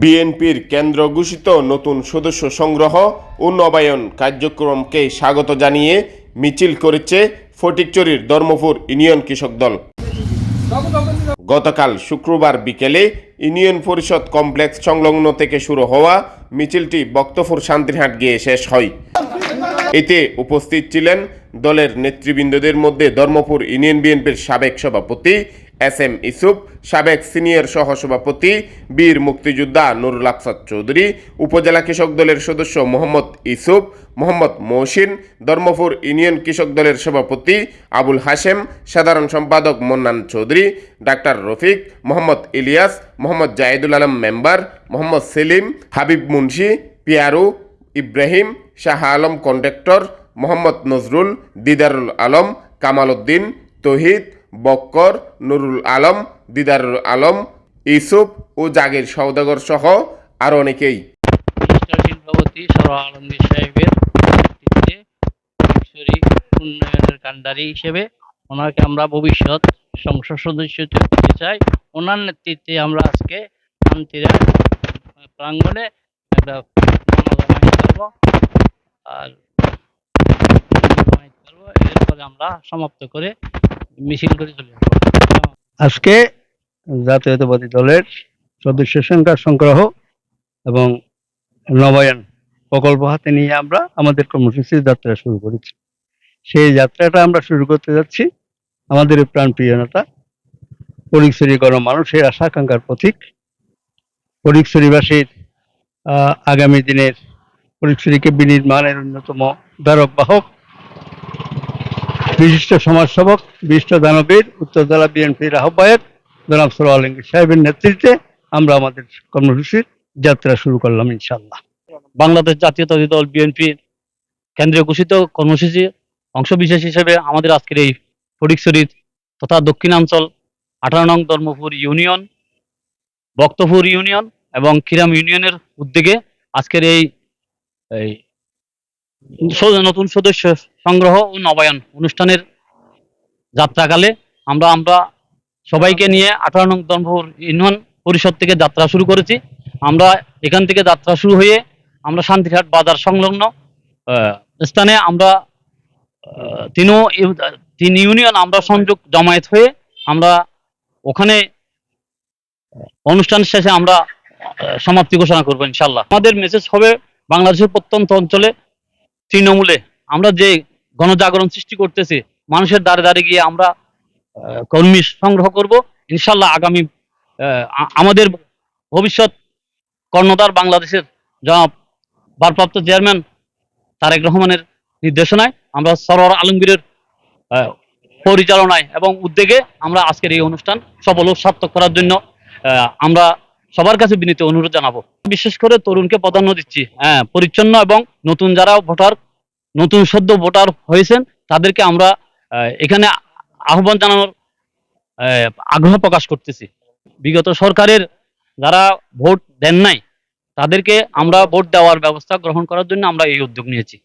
বিএনপির কেন্দ্র ঘোষিত নতুন সদস্য সংগ্রহ ও নবায়ন কার্যক্রমকে স্বাগত জানিয়ে মিছিল করেছে ফটিকচুরির ধর্মপুর ইউনিয়ন কৃষক দল। গতকাল শুক্রবার বিকেলে ইউনিয়ন পরিষদ কমপ্লেক্স সংলগ্ন থেকে শুরু হওয়া মিছিলটি বক্তপুর শান্তিরহাট গিয়ে শেষ হয়। এতে উপস্থিত ছিলেন দলের নেতৃবৃন্দদের মধ্যে ধর্মপুর ইউনিয়ন বিএনপির সাবেক সভাপতি এস এম ইসুফ সাবেক সিনিয়র সহসভাপতি বীর মুক্তিযোদ্ধা নুরুল আফসাদ চৌধুরী, উপজেলা কৃষক দলের সদস্য মোহাম্মদ ইসুফ মোহাম্মদ মহসিন, ধর্মপুর ইউনিয়ন কৃষক দলের সভাপতি আবুল হাশেম, সাধারণ সম্পাদক Mannan Chowdhury, doctor Rafiq, Mohammad Ilias, Mohammad Jahidul Alam member, Mohammad Selim, Habib Munshi, Piyaru, Ibrahim Shah Alam conductor, Mohammad Nazrul, Didarul Alam Kamal Uddin Tohid, Bakkar, Nurul Alam, Didarul Alam Isuf ও জাগির সৌদাগর সহ আরও অনেকেই। শিল্পপতি সরোয়া সাহেবের উন্নয়নের কান্ডারি হিসেবে ওনাকে আমরা ভবিষ্যৎ সংসদ সদস্য করতে চাই। ওনার নেতৃত্বে আমরা আজকে শান্তিরা প্রাঙ্গণে একটা আর এরপরে আমরা সমাপ্ত করে মিছিল করে চলে যাব আজকে জাতীয়তাবাদী দলের সদস্য সংখ্যা সংগ্রহ এবং নবায়ন প্রকল্প হাতে নিয়ে আমরা আমাদের কর্মসূচির যাত্রা শুরু করেছি। সেই যাত্রাটা আমরা শুরু করতে যাচ্ছি আমাদের প্রাণপ্রিয় নেতা পরিচুরি করা মানুষের আশা আকাঙ্ক্ষার প্রতীক আহ, আগামী দিনের পরিচুরিকে বিনির্মাণের অন্যতম ধারক বাহক বিশিষ্ট সমাজসেবক বিশিষ্ট দানবীর, উত্তর জেলা বিএনপির আহ্বায়ক জনাব আলমগীর সাহেবের নেতৃত্বে আমরা আমাদের কর্মসূচির যাত্রা শুরু করলাম ইনশাল্লাহ বাংলাদেশ জাতীয়তাবাদী দল বিএনপির কেন্দ্রীয় ঘোষিত কর্মসূচি অংশবিশেষ হিসেবে আমাদের আজকের এই ফটিকছড়ির তথা দক্ষিণাঞ্চল আঠারো নং ধর্মপুর ইউনিয়ন, বক্তপুর ইউনিয়ন এবং খিরাম ইউনিয়নের উদ্যোগে আজকের এই এই নতুন সদস্য সংগ্রহ ও নবায়ন অনুষ্ঠানের যাত্রাকালে আমরা আমরা সবাইকে নিয়ে আঠারো নং ধর্মপুর ইউনিয়ন পরিষদ থেকে যাত্রা শুরু করেছি। আমরা এখান থেকে যাত্রা শুরু হয়ে আমরা শান্তিঘাট বাজার সংলগ্ন স্থানে আমরা তিনও তিন ইউনিয়ন আমরা সংযোগ জমায়েত হয়ে আমরা ওখানে অনুষ্ঠান শেষে আমরা সমাপ্তি ঘোষণা করব ইনশাল্লাহ আমাদের মেসেজ হবে বাংলাদেশের প্রত্যন্ত অঞ্চলে তৃণমূলে আমরা যে গণজাগরণ সৃষ্টি করতেছি, মানুষের দ্বারে দ্বারে গিয়ে আমরা কর্মী সংগ্রহ করব। ইনশাল্লাহ আগামী আমাদের ভবিষ্যৎ কর্ণধার বাংলাদেশের জনাব ভারপ্রাপ্ত চেয়ারম্যান তারেক রহমানের নির্দেশনায় আমরা সরোয়ার আলমগীরের পরিচালনায় এবং উদ্যোগে আমরা আজকের এই অনুষ্ঠান সফল ও সার্থক করার জন্য আমরা সবার কাছে বিনীত অনুরোধ জানাব। বিশেষ করে তরুণকে প্রাধান্য দিচ্ছি। হ্যাঁ পরিচ্ছন্ন এবং নতুন যারা ভোটার, নতুন সদ্য ভোটার হয়েছেন, তাদেরকে আমরা এখানে আহ্বান জানানোর আগ্রহ প্রকাশ করতেছি। বিগত সরকারের যারা ভোট দেন নাই, তাদেরকে আমরা ভোট দেওয়ার ব্যবস্থা গ্রহণ করার জন্য আমরা এই উদ্যোগ নিয়েছি।